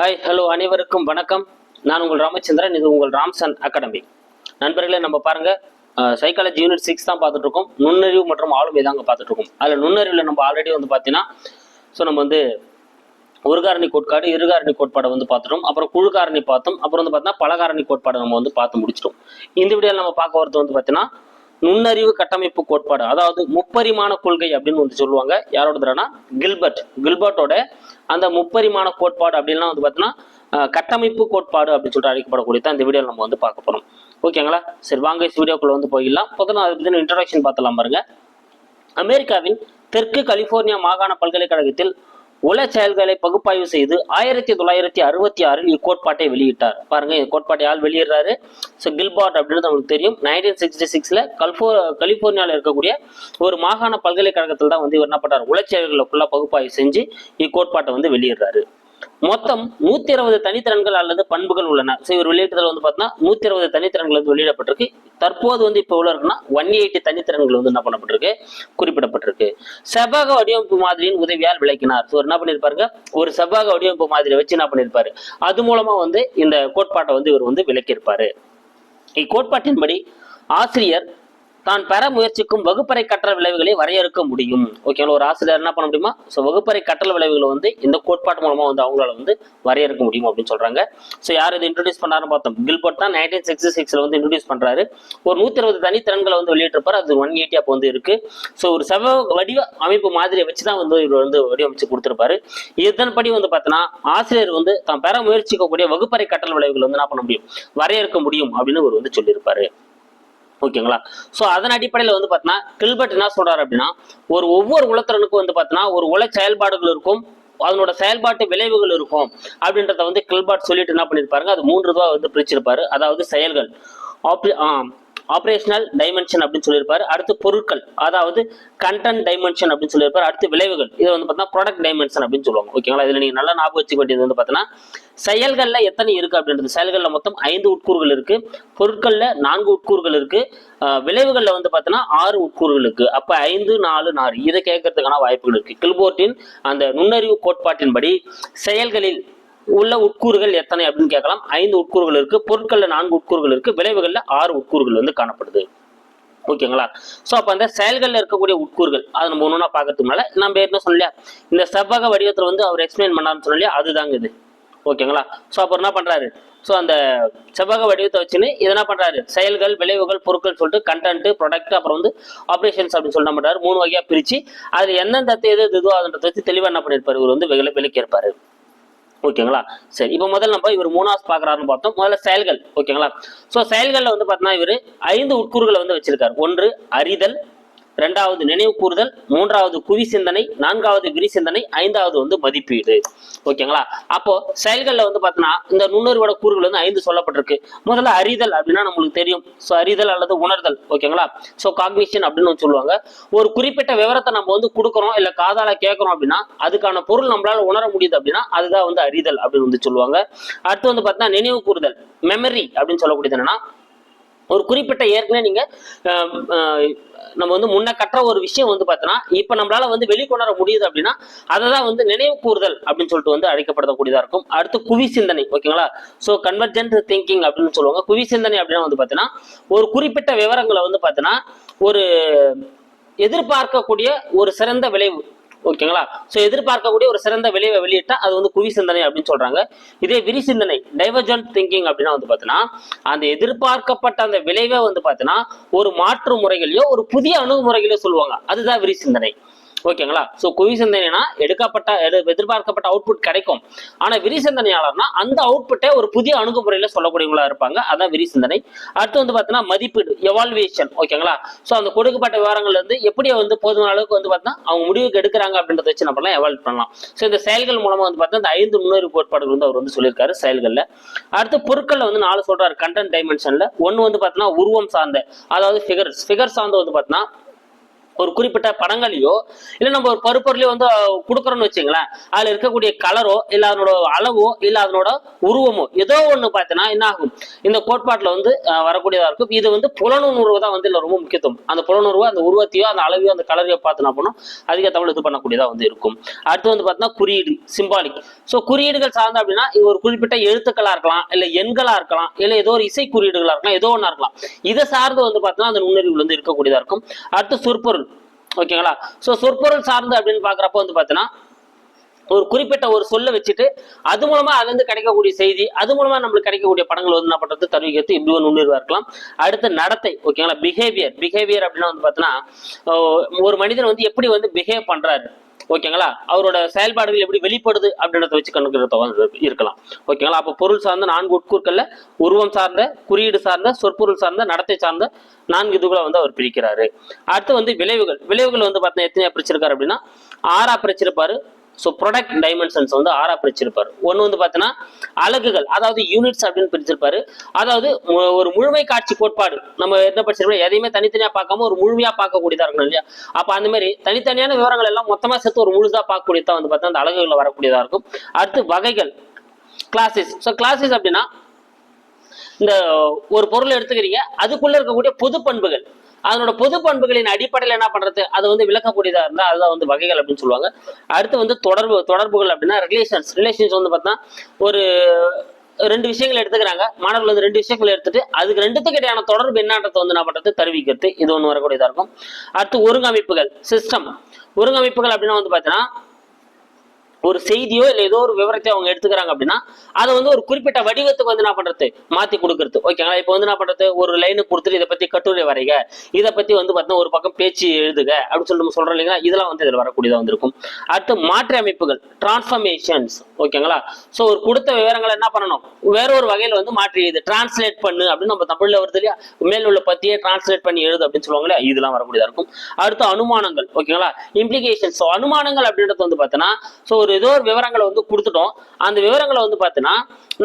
Hi hello அனைவருக்கும் வணக்கம். நான் உங்கள் ராமச்சந்திரன் இது உங்கள் ராம்சன் அகாடமி நண்பர்களே நம்ம பாருங்க சைக்காலஜி யூனிட் சிக்ஸ் தான் பார்த்துட்டு இருக்கோம் நுண்ணறிவு மற்றும் ஆளுமை தாங்க பார்த்துட்டு இருக்கோம் அதில் நுண்ணறிவில் நம்ம ஆல்ரெடி வந்து பார்த்தீங்கன்னா ஸோ நம்ம வந்து ஒரு காரணி கோட்பாடு இருகாரணி கோட்பாடை வந்து பார்த்துட்டோம். அப்புறம் குழு காரணி பார்த்தோம். அப்புறம் வந்து பார்த்தீங்கன்னா பலகாரணி கோட்பாடை நம்ம வந்து பார்த்து முடிச்சிட்டோம். இந்த வீடியோவில் நம்ம பார்க்க வரது வந்து பார்த்தீங்கன்னா நுண்ணறிவு கட்டமைப்பு கோட்பாடு அதாவது முப்பரிமாண கொள்கை அப்படின்னு வந்து சொல்லுவாங்க. யாரோடதுனா கில்பர்ட். கில்பர்ட்டோட அந்த முப்பரிமாண கோட்பாடு அப்படின்னா வந்து பார்த்தீங்கன்னா கட்டமைப்பு கோட்பாடு அப்படின்னு சொல்லிட்டு அழைக்கப்படக்கூடிய தான் இந்த வீடியோ நம்ம வந்து பார்க்க போறோம். ஓகேங்களா? சரி வாங்க இந்த வீடியோக்குள்ள வந்து போயிடலாம். முதல்ல அதை பற்றின இன்ட்ரடக்ஷன் பார்த்தலாம் பாருங்க. அமெரிக்காவின் தெற்கு கலிபோர்னியா மாகாண பல்கலைக்கழகத்தில் உள செயல்களை பகுப்பாய்வு செய்து ஆயிரத்தி தொள்ளாயிரத்தி அறுபத்தி ஆறில் இக்கோட்பாட்டை வெளியிட்டார். பாருங்க கோட்பாட்டை யார் வெளியிடுறாரு? ஸோ கில்பார்ட் அப்படின்னு நமக்கு தெரியும். நைன்டீன் சிக்ஸ்டி சிக்ஸ்ல கல்போ கலிபோர்னியாவில் இருக்கக்கூடிய ஒரு மாகாண பல்கலைக்கழகத்தில் தான் வந்து இவர் என்ன பண்றாரு? உளச்செயல்களுக்குள்ள பகுப்பாய்வு செஞ்சு இக்கோட்பாட்டை வந்து வெளியிடுறாரு. மொத்தம் நூத்தி இருபது தனித்திறன்கள் அல்லது பண்புகள் உள்ளன. ஸோ இவர் வெளியிட்டதில் வந்து பார்த்தீங்கன்னா நூத்தி இருபது தனித்திறன்கள் வந்து வெளியிடப்பட்டிருக்கு. தற்போது வந்து இப்போ உள்ள இருக்குன்னா ஒன் எயிட்டி தனித்திறன்கள் வந்து என்ன பண்ணப்பட்டிருக்கு? குறிப்பிடப்பட்டிருக்கு. செவ்வக வடிவமைப்பு மாதிரியின் உதவியால் விளக்கினார். ஸோ என்ன பண்ணியிருப்பாருங்க? ஒரு செவ்வக வடிவமைப்பு மாதிரியை வச்சு என்ன பண்ணியிருப்பாரு? அது மூலமா வந்து இந்த கோட்பாட்டை வந்து இவர் வந்து விளக்கியிருப்பாரு. இக்கோட்பாட்டின்படி ஆசிரியர் தான் பெற முயற்சிக்கும் வகுப்பறை கற்றல் விளைவுகளை வரையறுக்க முடியும். ஓகேங்களா ஒரு ஆசிரியர் என்ன பண்ண முடியுமா? ஸோ வகுப்பறை கற்றல் விளைவுகளை வந்து இந்த கோட்பாட்டு மூலமா வந்து அவங்களால வந்து வரையறுக்க முடியும் அப்படின்னு சொல்றாங்க. ஸோ யார் இது இன்ட்ரடியூஸ் பண்ணாருன்னு பார்த்தோம். கில்பர்ட் தான் நைன்டீன் சிக்ஸ்டி சிக்ஸ்ல வந்து இன்ட்ரடியூஸ் பண்றாரு. ஒரு நூத்தி இருபது தனித்திறன்களை வந்து வெளியிட்டிருப்பார். அது ஒன் எயிட்டி அப்போ வந்து இருக்கு. ஸோ ஒரு செவ வடிவ அமைப்பு மாதிரியை வச்சு தான் வந்து இவர் வந்து வடிவமைச்சு கொடுத்துருப்பாரு. இதன்படி வந்து பார்த்தோன்னா ஆசிரியர் வந்து தான் பெற முயற்சிக்கக்கூடிய வகுப்பறை கற்றல் விளைவுகள் வந்து என்ன பண்ண முடியும்? வரையறுக்க முடியும் அப்படின்னு இவர் வந்து சொல்லியிருப்பாரு. ஓகேங்களா ஸோ அதன் அடிப்படையில் வந்து பார்த்தீங்கன்னா கில்பர்ட் என்ன சொல்றாரு அப்படின்னா ஒரு ஒவ்வொரு உலத்திறனுக்கும் வந்து பார்த்தீங்கன்னா ஒரு உல செயல்பாடுகள் இருக்கும் அதனோட செயல்பாட்டு விளைவுகள் இருக்கும் அப்படின்றத வந்து கில்பர்ட் சொல்லிட்டு என்ன பண்ணியிருப்பாருங்க அது மூன்று ரூபா வந்து பிரிச்சிருப்பாரு. அதாவது செயல்கள். ஆப்ரி ஆப்ரேஷனல் டைமென்ஷன் அப்படின்னு சொல்லியிருப்பாரு. அடுத்து பொருட்கள் அதாவது கண்டென்ட் டைமென்ஷன் அப்படின்னு சொல்லியிருப்பாரு. அடுத்து விளைவுகள் இது வந்து பார்த்தீங்கன்னா ப்ராடக்ட் டைமென்ஷன் அப்படின்னு சொல்லுவாங்க. ஓகேங்களா இதில் நீங்கள் நல்லா ஞாபகம் வச்சுக்க வேண்டியது வந்து பார்த்தீங்கன்னா செயல்களில் எத்தனை இருக்குது அப்படின்றது. செயல்களில் மொத்தம் ஐந்து உட்கூறுகள் இருக்குது பொருட்களில் நான்கு உட்கூறுகள் இருக்குது விளைவுகளில் வந்து பார்த்தீங்கன்னா ஆறு உட்கூறுகள் இருக்குது அப்போ ஐந்து நாலு நாலு இதை கேட்கறதுக்கான வாய்ப்புகள் இருக்குது கில்போர்ட்டின் அந்த நுண்ணறிவு கோட்பாட்டின்படி செயல்களில் உள்ள உட்கூறுகள் எத்தனை அப்படின்னு கேட்கலாம். ஐந்து உட்கூறுகள் இருக்கு. பொருட்கள்ல நான்கு உட்கூறுகள் இருக்கு. விளைவுகள்ல ஆறு உட்கூறுகள் வந்து காணப்படுது. ஓகேங்களா? ஸோ அப்போ அந்த செயல்களில் இருக்கக்கூடிய உட்கூறுகள் அதை நம்ம ஒன்று பார்க்கறதுனால நம்ம என்ன சொல்லலையா இந்த செவ்வக வடிவத்தில் வந்து அவர் எக்ஸ்பிளைன் பண்ணான்னு சொல்லலையா அதுதாங்க இது. ஓகேங்களா? ஸோ அப்போ என்ன பண்ணுறாரு ஸோ அந்த செவ்வக வடிவத்தை வச்சுன்னு இது என்ன செயல்கள் விளைவுகள் பொருட்கள் சொல்லிட்டு கண்டென்ட் ப்ராடக்ட் அப்புறம் வந்து ஆப்ரேஷன்ஸ் அப்படின்னு சொல்லி என்ன மூணு வகையாக பிரித்து அதில் எந்தெந்த எது எது இதுவோ அதுன்றத வச்சு தெளிவாக என்ன பண்ணியிருப்பார் இவர் வந்து விலை விலக்கியிருப்பாரு ஓகேங்களா சரி இப்போ முதல்ல நம்ம இவர் மூணாவது பார்க்குறாருன்னு பார்த்தோம். முதல்ல செயல்கள் ஓகேங்களா ஸோ செயல்களில் வந்து பார்த்தீங்கன்னா இவர் ஐந்து உட்கூறுகளை வந்து வச்சிருக்காரு. ஒன்று அறிதல் ரெண்டாவது நினைவு கூறுதல் மூன்றாவது குவி சிந்தனை நான்காவது விரி சிந்தனை ஐந்தாவது வந்து மதிப்பீடு. ஓகேங்களா? அப்போ செயல்களில் வந்து பார்த்தீங்கன்னா இந்த நுண்ணறிவோட கூறுகள் வந்து ஐந்து சொல்லப்பட்டிருக்கு. முதல்ல அறிதல் அப்படின்னா நம்மளுக்கு தெரியும். ஸோ அறிதல் அல்லது உணர்தல் ஓகேங்களா? ஸோ காக்னிஷன் அப்படின்னு வந்து சொல்லுவாங்க. ஒரு குறிப்பிட்ட விவரத்தை நம்ம வந்து கொடுக்குறோம் இல்லை காதால கேட்குறோம் அப்படின்னா அதுக்கான பொருள் நம்மளால உணர முடியுது அப்படின்னா அதுதான் வந்து அறிதல் அப்படின்னு வந்து சொல்லுவாங்க. அடுத்து வந்து பார்த்தீங்கன்னா நினைவு கூறுதல் மெமரி அப்படின்னு சொல்லக்கூடியது என்னன்னா ஒரு குறிப்பிட்ட ஏற்கனவே நீங்க நம்ம வந்து முன்ன கற்ற ஒரு விஷயம் வந்து பார்த்தோன்னா இப்போ நம்மளால வந்து வெளிக்கொணர முடியுது அப்படின்னா அதை தான் வந்து நினைவு கூறுதல் அப்படின்னு சொல்லிட்டு வந்து அழைக்கப்படக்கூடியதாக இருக்கும். அடுத்து குவி சிந்தனை ஓகேங்களா? ஸோ கன்வர்ஜென்ட் திங்கிங் அப்படின்னு சொல்லுவாங்க. குவி சிந்தனை அப்படின்னா வந்து பார்த்தீங்கன்னா ஒரு குறிப்பிட்ட விவரங்களை வந்து பார்த்தீங்கன்னா ஒரு எதிர்பார்க்கக்கூடிய ஒரு சிறந்த விளைவு. ஓகேங்களா ஸோ எதிர்பார்க்கக்கூடிய ஒரு சிறந்த விளைவை வெளியிட்டா அது வந்து குவி சிந்தனை அப்படின்னு சொல்றாங்க. இதே விரி சிந்தனை டைவர்ஜென்ட் திங்கிங் அப்படின்னா வந்து பார்த்தீங்கன்னா அந்த எதிர்பார்க்கப்பட்ட அந்த விளைவை வந்து பார்த்தீங்கன்னா ஒரு மாற்று முறைகளையோ ஒரு புதிய அணுகுமுறைகளையோ சொல்லுவாங்க. அதுதான் விரி சிந்தனை. ஓகேங்களா? ஸோ குவி சிந்தனைனா எடுக்கப்பட்ட எடு- எதிர்பார்க்கப்பட்ட அவுட்புட் கிடைக்கும். ஆனால் விரி சிந்தனையாளர்னா அந்த அவுட்புட்டை ஒரு புதிய அணுகுமுறையில் சொல்லக்கூடியவங்களா இருப்பாங்க. அதான் விரி சிந்தனை. அடுத்து வந்து பார்த்தீங்கன்னா மதிப்பீடு எவால்வேஷன் ஓகேங்களா? ஸோ அந்த கொடுக்கப்பட்ட விவரங்கள்ல இருந்து எப்படி வந்து போதுமான அளவுக்கு வந்து பார்த்தீங்கன்னா அவங்க முடிவுக்கு எடுக்கிறாங்க அப்படின்றத வச்சு நம்ம எவால்வ் பண்ணலாம். ஸோ இந்த செயல்கள் மூலமாக வந்து பார்த்தீங்கன்னா இந்த ஐந்து முன்னேறி கோட்பாடுகள் வந்து அவர் வந்து சொல்லியிருக்காரு செயல்களில். அடுத்து பொருட்களில் வந்து நாலு சொல்றாரு கண்டென்ட் டைமென்ஷன்ல ஒன்று வந்து பார்த்தீங்கன்னா உருவம் சார்ந்த அதாவது ஃபிகர்ஸ் ஃபிகர் சார்ந்த வந்து பார்த்தீங்கன்னா ஒரு குறிப்பிட்ட படங்களையோ இல்லை நம்ம ஒரு பருப்பொருளையோ வந்து கொடுக்குறோன்னு வச்சுங்களேன். அதில் இருக்கக்கூடிய கலரோ இல்லை அதனோட அளவோ இல்லை அதனோட உருவமோ ஏதோ ஒன்று பார்த்தீங்கன்னா என்ன ஆகும்? இந்த கோட்பாட்டில் வந்து வரக்கூடியதாக இருக்கும். இது வந்து புலனுணர்வு தான் வந்து இல்லை ரொம்ப முக்கியத்துவம். அந்த புலனுணர்வு அந்த உருவத்தையோ அந்த அளவையோ அந்த கலரையோ பார்த்தோன்னா போனோம் அதிக தமிழ் இது பண்ணக்கூடியதாக வந்து இருக்கும். அடுத்து வந்து பார்த்தீங்கன்னா குறியீடு சிம்பாலிக் ஸோ குறியீடுகள் சார்ந்த அப்படின்னா ஒரு குறிப்பிட்ட எழுத்துக்களாக இருக்கலாம் இல்லை எண்களாக இருக்கலாம் இல்லை ஏதோ ஒரு இசை குறியீடுகளாக இருக்கலாம் ஏதோ ஒன்றா இருக்கலாம். இதை சார்ந்து வந்து பார்த்தீங்கன்னா அந்த நுண்ணறிவு வந்து இருக்கக்கூடியதாக இருக்கும். அடுத்து சொற்பொருள். ஓகேங்களா? ஸோ சொற்பொருள் சார்ந்து அப்படின்னு பார்க்குறப்ப வந்து பார்த்தீங்கன்னா ஒரு குறிப்பிட்ட ஒரு சொல்ல வச்சுட்டு அது மூலமா அதுல இருந்து கிடைக்கக்கூடிய செய்தி அது மூலமா நம்மளுக்கு கிடைக்கக்கூடிய படங்கள் வந்து என்ன பண்றது? தருவிக்கிறது இப்படி ஒரு நுண்ணுருவா இருக்கலாம். அடுத்து நடத்தை ஓகேங்களா? பிஹேவியர் பிஹேவியர் அப்படின்னா வந்து பார்த்தீங்கன்னா ஒரு மனிதன் வந்து எப்படி வந்து பிஹேவ் பண்றாரு? ஓகேங்களா? அவரோட செயல்பாடுகள் எப்படி வெளிப்படுது அப்படின்றத வச்சு கணக்கிடுறத இருக்கலாம். ஓகேங்களா? அப்போ பொருள் சார்ந்த நான்கு உட்கூற்களில் உருவம் சார்ந்த குறியீடு சார்ந்த சொற்பொருள் சார்ந்த நடத்தை சார்ந்த நான்கு இதுகளை வந்து அவர் பிரிக்கிறாரு. அடுத்து வந்து விளைவுகள். விளைவுகள் வந்து பார்த்தீங்கன்னா எத்தனையா பிரிச்சிருக்காரு அப்படின்னா? ஆறா பிரிச்சிருப்பாரு. ஸோ ப்ரொடக்ட் டைமென்ஷன்ஸ் வந்து ஆறா பிரிச்சிருப்பார். ஒன்று வந்து பார்த்தீங்கன்னா அலகுகள் அதாவது யூனிட்ஸ் அப்படின்னு பிரிச்சிருப்பாரு. அதாவது மு- ஒரு முழுமை காட்சி கோட்பாடு. நம்ம என்ன படிச்சிருப்போம் எதையுமே தனித்தனியாக பார்க்காம ஒரு முழுமையாக பார்க்கக்கூடியதாக இருக்கணும் இல்லையா? அப்போ அந்த மாதிரி தனித்தனியான விவரங்கள் எல்லாம் மொத்தமாக சேர்த்து ஒரு முழுதாக பார்க்கக்கூடியதான் வந்து பார்த்தா அந்த அலகுகளில் வரக்கூடியதாக இருக்கும். அடுத்து வகைகள் கிளாஸஸ் ஸோ கிளாஸஸ் அப்படின்னா இந்த ஒரு பொருள் எடுத்துக்கிறீங்க அதுக்குள்ளே இருக்கக்கூடிய பொது பண்புகள். அதனோட பொது பண்புகளின் அடிப்படையில் என்ன பண்றது? அதை வந்து விளக்கக்கூடியதா இருந்தா அதுதான் வந்து வகைகள் அப்படின்னு சொல்லுவாங்க. அடுத்து வந்து தொடர்பு தொடர்புகள் அப்படின்னா ரிலேஷன்ஸ் ரிலேஷன்ஸ் வந்து பார்த்தா ஒரு ரெண்டு விஷயங்கள் எடுத்துக்கிறாங்க. மாணவர்கள் வந்து ரெண்டு விஷயங்கள் எடுத்துட்டு அதுக்கு ரெண்டுத்துக்கு இடையான தொடர்பு என்னன்றதை வந்து என்ன பண்றது? தெரிவிக்கிறது. இது ஒன்று வரக்கூடியதா இருக்கும். அடுத்து ஒருங்கமைப்புகள் சிஸ்டம் ஒருங்கமைப்புகள் அப்படின்னா வந்து பார்த்தீங்கன்னா ஒரு செய்தியோ இல்லை ஏதோ ஒரு விவரத்தையோ அவங்க எடுத்துக்கிறாங்க அப்படின்னா அதை வந்து ஒரு குறிப்பிட்ட வடிவத்துக்கு வந்து என்ன பண்றது? மாத்தி கொடுக்கறது. ஓகேங்களா இப்போ வந்து என்ன பண்றது? ஒரு லைனு கொடுத்துட்டு இதை பத்தி கட்டுரை வரைக. இதை பத்தி வந்து பார்த்தீங்கன்னா ஒரு பக்கம் பேச்சு எழுதுக அப்படின்னு சொல்லிட்டு நம்ம சொல்றோம் இல்லைங்களா? இதெல்லாம் வந்து இதில் வரக்கூடியதாக வந்திருக்கும். அடுத்து மாற்று அமைப்புகள் டிரான்ஸ்ஃபர்மேஷன்ஸ் ஓகேங்களா ஸோ ஒரு கொடுத்த விவரங்களை என்ன பண்ணணும்? வேற ஒரு வகையில் வந்து மாற்றி எழுது. டிரான்ஸ்லேட் பண்ணு அப்படின்னு நம்ம தமிழ்ல வருது இல்லையா? மேல் உள்ள பத்தியே டிரான்ஸ்லேட் பண்ணி எழுது அப்படின்னு சொல்லுவாங்க இதெல்லாம் வரக்கூடியதா இருக்கும். அடுத்து அனுமானங்கள். ஓகேங்களா இம்ப்ளிகேஷன் ஸோ அனுமானங்கள் அப்படின்றது வந்து பார்த்தீங்கன்னா ஸோ ஒரு ஏதோ ஒரு விவரங்களை வந்து கொடுத்துட்டோம். அந்த விவரங்களை வந்து பார்த்தீங்கன்னா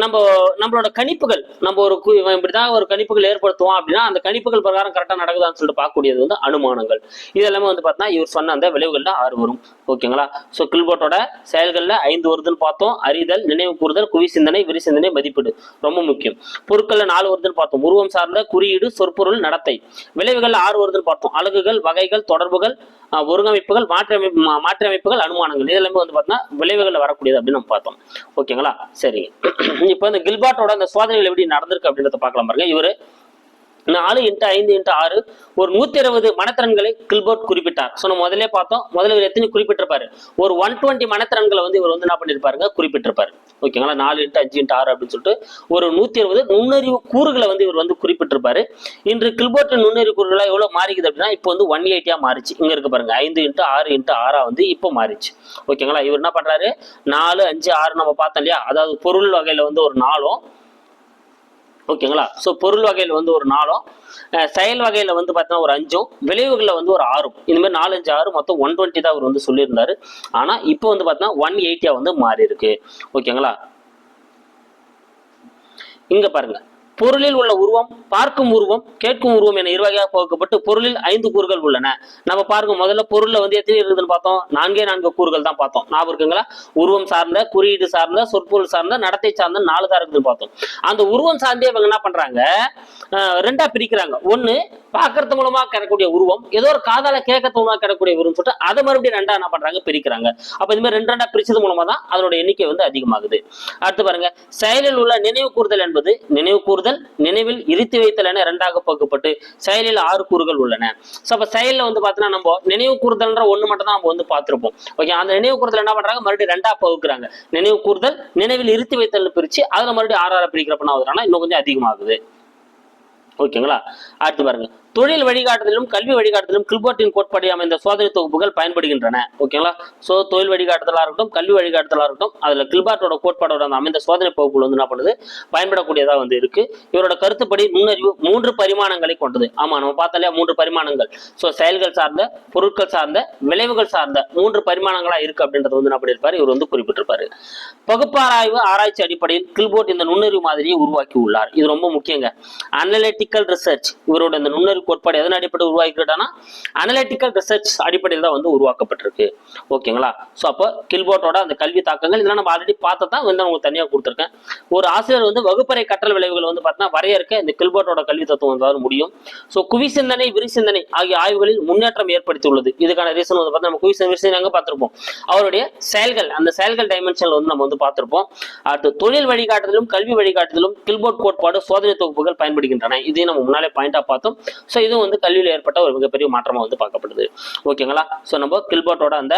நம்ம நம்மளோட கணிப்புகள் நம்ம ஒரு இப்படிதான் ஒரு கணிப்புகள் ஏற்படுத்துவோம் அப்படின்னா அந்த கணிப்புகள் பிரகாரம் கரெக்டாக நடக்குதான்னு சொல்லிட்டு பார்க்கக்கூடியது வந்து அனுமானங்கள். இது எல்லாமே வந்து பார்த்தீங்கன்னா இவர் சொன்ன அந்த விளைவுகள்ல ஆறு வரும். ஓகேங்களா? ஸோ கில்போர்ட்டோட செயல்கள்ல ஐந்து வருதுன்னு பார்த்தோம். அறிதல் நினைவு கூறுதல் குவி சிந்தனை விரி சிந்தனை மதிப்பீடு. ரொம்ப முக்கியம். பொருட்கள்ல நாலு வருதுன்னு பார்த்தோம். உருவம் சார்ந்த குறியீடு சொற்பொருள் நடத்தை. விளைவுகள் ஆறு வருதுன்னு பார்த்தோம். அழகுகள் வகைகள் தொடர்புகள் ஒருங்கமைப்புகள் மாற்றமைப்பு மா- மாற்றமைப்புகள் அனுமானங்கள். இது எல்லாமே வந்து பார்த்தீங்கன்னா விளைவுகளில் வரக்கூடியது அப்படின்னு நம்ம பார்த்தோம். ஓகேங்களா? சரி. இப்போ இந்த கில்பாட்டோட அந்த சோதனைகள் எப்படி நடந்திருக்கு அப்படின்றத பார்க்கலாம் பாருங்க. இவரு நாலு இன்ட்டு ஐந்து இன்ட்டு ஆறு ஒரு நூத்தி இருபது மனத்திறன்களை கில்போர்ட் குறிப்பிட்டார். ஸோ நம்ம முதல்ல பார்த்தோம். முதல்ல இவர் எத்தனை குறிப்பிட்டிருப்பாரு? ஒரு ஒன் டுவெண்ட்டி மனத்திறன்களை வந்து இவர் வந்து என்ன பண்ணியிருப்பாருங்க குறிப்பிட்டிருப்பாரு. ஓகேங்களா நாலு இன்ட்டு அஞ்சு இன்ட்டு ஆறு அப்படின்னு சொல்லிட்டு ஒரு நூத்தி இருபது நுண்ணறிவு கூறுகளை வந்து இவர் வந்து குறிப்பிட்டிருப்பாரு. இன்று கில்போர்ட் நுண்ணறிவு கூறுகளா எவ்வளவு மாறிக்குது அப்படின்னா இப்போ வந்து ஒன் எயிட்டியா மாறிச்சு. இங்க இருக்கு பாருங்க. ஐந்து இன்ட்டு ஆறு இன்ட்டு ஆறா வந்து இப்போ மாறிச்சு. ஓகேங்களா இவர் என்ன பண்றாரு? நாலு அஞ்சு ஆறு நம்ம பார்த்தோம் இல்லையா? அதாவது பொருள் வகையில வந்து ஒரு நாலும் ஓகேங்களா? ஸோ பொருள் வகையில் வந்து ஒரு நாலும் அஹ் செயல் வகையில் வந்து பார்த்தீங்கன்னா ஒரு அஞ்சும் விளைவுகளில் வந்து ஒரு ஆறும். இந்த மாதிரி நாலஞ்சு ஆறு மொத்தம் ஒன் டுவெண்ட்டி தான் அவர் வந்து சொல்லியிருந்தாரு. ஆனால் இப்போ வந்து பார்த்தீங்கன்னா ஒன் எயிட்டியா வந்து மாறி இருக்கு ஓகேங்களா? இங்க பாருங்க. பொருளில் உள்ள உருவம் பார்க்கும் உருவம் கேட்கும் உருவம் என இருவகையாக பகுக்கப்பட்டு பொருளில் ஐந்து கூறுகள் உள்ளன. நம்ம பாருங்க முதல்ல பொருள்ல வந்து எத்தனை இருக்குதுன்னு பார்த்தோம். நான்கே நான்கு கூறுகள் தான் பார்த்தோம். ஞாபகம் இருக்குங்களா? உருவம் சார்ந்த குறியீடு சார்ந்த சொற்பொருள் சார்ந்த நடத்தை சார்ந்த நாலு தான் இருக்குதுன்னு பார்த்தோம். அந்த உருவம் சார்ந்தே இவங்க என்ன பண்றாங்க? அஹ் ரெண்டா பிரிக்கிறாங்க. ஒண்ணு பார்க்கறது மூலமா கிடைக்கக்கூடிய உருவம் ஏதோ ஒரு காதால கேட்கறது மூலமா கிடைக்கக்கூடிய உருவம் சொல்லிட்டு அதை மறுபடியும் ரெண்டா என்ன பண்றாங்க? பிரிக்கிறாங்க. அப்ப இந்த மாதிரி ரெண்டு ரெண்டா பிரிச்சது மூலமா தான் அதனுடைய எண்ணிக்கை வந்து அதிகமாகுது. அடுத்து பாருங்க செயலில் உள்ள நினைவு கூறுதல் என்பது நினைவு கூறுதல் நினைவில் இருத்தி வைத்தல் என இரண்டாக பகுக்கப்பட்டு செயலில் ஆறு கூறுகள் உள்ளன. ஸோ அப்ப செயல்ல வந்து பார்த்தீங்கன்னா நம்ம நினைவு கூறுதல்ன்ற ஒண்ணு மட்டும் தான் நம்ம வந்து பார்த்திருப்போம். ஓகே அந்த நினைவு கூறுதல் என்ன பண்றாங்க? மறுபடியும் ரெண்டா பகுக்குறாங்க. நினைவு கூறுதல் நினைவில் இருத்தி வைத்தல் பிரிச்சு அதுல மறுபடியும் ஆறு ஆறு பிரிக்கிறப்ப என்ன ஆகுதுன்னா இன்னும் கொஞ்சம் அதிகமாகுது. ஓகேங்களா அடுத்து பாருங்க. தொழில் வழிகாட்டுதலும் கல்வி வழிகாட்டுதலும் கில்போர்ட்டின் கோட்பாடு அமைந்த சோதனை தொகுப்புகள் பயன்படுகின்றன. ஓகேங்களா ஸோ தொழில் வழிகாட்டுதலாக இருக்கட்டும் கல்வி வழிகாட்டுதலாக இருக்கட்டும் அதில் கில்பார்ட்டோட கோட்பாடோட அந்த அமைந்த சோதனை தொகுப்புகள் வந்து என்ன பண்ணுது? பயன்படக்கூடியதாக வந்து இருக்கு. இவரோட கருத்துப்படி நுண்ணறிவு மூன்று பரிமாணங்களை கொண்டது. ஆமா நம்ம பார்த்தாலே மூன்று பரிமாணங்கள். ஸோ செயல்கள் சார்ந்த பொருட்கள் சார்ந்த விளைவுகள் சார்ந்த மூன்று பரிமாணங்களா இருக்கு அப்படின்றது வந்து என்ன பண்ணியிருப்பாரு? இவர் வந்து குறிப்பிட்டிருப்பாரு. பகுப்பாராய்வு ஆராய்ச்சி அடிப்படையில் கில்போர்ட் இந்த நுண்ணறிவு மாதிரியை உருவாக்கி உள்ளார். இது ரொம்ப முக்கியங்க. அனலிட்டிக்கல் ரிசர்ச் இவரோட இந்த நுண்ணறிவு கோட்பாடு எதன் அடிப்படையில் உருவாக்கிட்டானா அனலிட்டிக்கல் ரிசர்ச் அடிப்படையில் தான் வந்து உருவாக்கப்பட்டிருக்கு. ஓகேங்களா? ஸோ அப்போ கில்போர்ட்டோட அந்த கல்வி தாக்கங்கள் இதெல்லாம் நம்ம ஆல்ரெடி பார்த்து தான் வந்து உங்களுக்கு தனியாக கொடுத்துருக்கேன். ஒரு ஆசிரியர் வந்து வகுப்பறை கற்றல் விளைவுகள் வந்து பார்த்தீங்கன்னா வரையறுக்க இந்த கில்போர்ட்டோட கல்வி தத்துவம் வந்தாலும் முடியும். ஸோ குவி சிந்தனை விரி சிந்தனை ஆகிய ஆய்வுகளில் முன்னேற்றம் ஏற்படுத்தியுள்ளது. இதுக்கான ரீசன் வந்து பார்த்தா நம்ம குவி சிந்தனை விரி அங்கே அவருடைய செயல்கள் அந்த செயல்கள் டைமென்ஷன்ல வந்து நம்ம வந்து பார்த்திருப்போம். அடுத்து தொழில் வழிகாட்டுதலும் கல்வி வழிகாட்டுதலும் கில்போர்ட் கோட்பாடு சோதனை தொகுப்புகள் பயன்படுகின்றன. இதையும் நம்ம முன்னாலே பாயிண்டா பார்த்தோம். ஸோ இதுவும் வந்து கல்வியில் ஏற்பட்ட ஒரு மிகப்பெரிய மாற்றமா வந்து பார்க்கப்படுது. ஓகேங்களா ஸோ நம்ம கில்போர்ட்டோட அந்த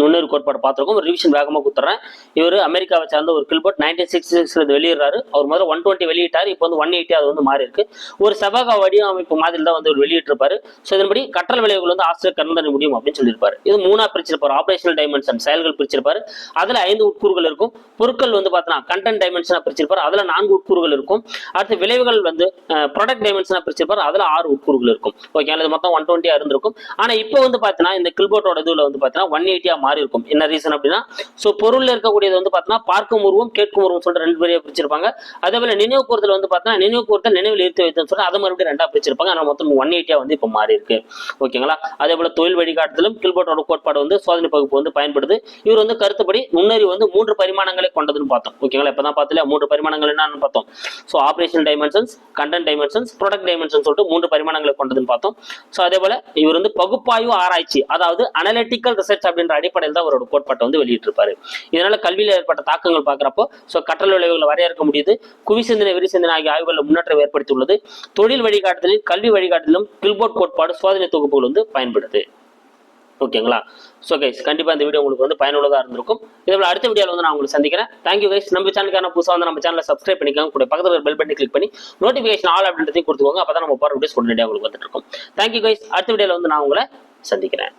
நுண்ணுயிர் கோட்பாடு பார்த்துருக்கோம். ஒரு ரிவிஷன் வேகமாக கொடுத்துறேன். இவர் அமெரிக்காவை சார்ந்த ஒரு கில்பர்ட் நைன்டீன் சிக்ஸ்டிஸ்ல வெளியிடுறாரு. அவர் முதல்ல ஒன் டுவெண்ட்டி வெளியிட்டார். இப்போ வந்து ஒன் எயிட்டி அது வந்து மாறி இருக்கு. ஒரு செவ்வக வடிவமைப்பு மாதிரி தான் வந்து வெளியிட்டிருப்பாரு. ஸோ இதன்படி கற்றல் விளைவுகள் வந்து ஆசிரியர் கறந்தன முடியும் அப்படின்னு சொல்லியிருப்பாரு. இது மூணா பிரிச்சிருப்பார். ஆபரேஷனல் டைமென்ஷன் செயல்கள் பிரிச்சிருப்பாரு. அதில் ஐந்து உட்கூறுகள் இருக்கும். பொருட்கள் வந்து பார்த்தோன்னா கண்டென்ட் டைமென்ஷனாக பிரிச்சிருப்பார். அதில் நான்கு உட்கூறுகள் இருக்கும். அடுத்து விளைவுகள் வந்து ப்ராடக்ட் டைமென்ஷனாக பிரிச்சிருப்பார். அதில் ஆறு உட்கூறுகள் இருக்கும். ஓகே இது மொத்தம் ஒன் டுவெண்ட்டியாக இருந்திருக்கும். ஆனால் இப்போ வந்து பார்த்தீங்கன்னா இந்த கில்போர்ட்டோட இதுல வந்து பார்த்தீங்கன்னா ஒன் எயிட்டியா மாறி இருக்கும். என்ன ரீசன் அப்படின்னா ஸோ பொருள்ல இருக்கக்கூடியது வந்து பார்த்தீங்கன்னா பார்க்கும் உருவம் கேட்கும் உருவம் சொல்லிட்டு ரெண்டு பேரையும் பிரிச்சிருப்பாங்க. அதே போல நினைவு கூறுதல் வந்து பார்த்தீங்கன்னா நினைவு கூறுதல் நினைவில் ஈர்த்து வைத்தோம்னு சொல்லி அதை மறுபடியும் ரெண்டா பிரிச்சிருப்பாங்க. ஆனால் மொத்தம் ஒன் எயிட்டியா வந்து இப்போ மாறி இருக்கு. ஓகேங்களா? அதே போல தொழில் வழிகாட்டுதலும் கில்போர்ட்டோட கோட்பாடு வந்து சோதனை பகுப்பு வந்து பயன்படுது. இவர் வந்து கருத்துப்படி நுண்ணறிவு வந்து மூன்று பரிமாணங்களை கொண்டதுன்னு பார்த்தோம். ஓகேங்களா? இப்பதான் பார்த்தல மூன்று பரிமாணங்கள் என்னன்னு பார்த்தோம். So operation dimensions content dimensions product dimension சொல்லிட்டு மூன்று பரிமாணங்களை கொண்டதுன்னு பார்த்தோம். ஸோ அதே போல இவர் வந்து பகுப்பாய்வு ஆராய்ச்சி அதாவது அனலிட்டிக்கல் ரிசர்ச் அப்படின்ற அடிப்படையில் தான் அவரோட கோட்பாட்டை வந்து வெளியிட்டிருப்பாரு. இதனால கல்வியில் ஏற்பட்ட தாக்கங்கள் பார்க்குறப்போ ஸோ கற்றல் விளைவுகளை வரையறுக்க முடியுது. குவிசிந்தனை விரிசிந்தனை ஆகிய ஆய்வுகளில் முன்னேற்றம் ஏற்படுத்தியுள்ளது. தொழில் வழிகாட்டுதலில் கல்வி வழிகாட்டுதலும் கில்போர்ட் கோட்பாடு சோதனை தொகுப்புகள் வந்து பயன்படுது. ஓகேங்களா ஸோ கைஸ் கண்டிப்பாக இந்த வீடியோ உங்களுக்கு வந்து பயனுள்ளதாக இருந்திருக்கும். இதே போல் அடுத்த வீடியோவில் வந்து நான் உங்களுக்கு சந்திக்கிறேன். தேங்க்யூ கைஸ் நம்ம சேனலுக்கான புதுசாக வந்து நம்ம சேனலை சப்ஸ்கிரைப் பண்ணிக்கோங்க. கூட பக்கத்தில் பெல் பட்டனை கிளிக் பண்ணி நோட்டிஃபிகேஷன் ஆல் அப்படின்றதையும் கொடுத்துக்கோங்க. அப்போ தான் நம்ம போகிற வீடியோஸ் உடனடியாக உங்களுக்கு வந்துட்டு இருக்கும். தேங்க்யூ கைஸ் அடுத்த வீடியோவில் வந்து நான் உங்களை சந்திக்கிறேன்.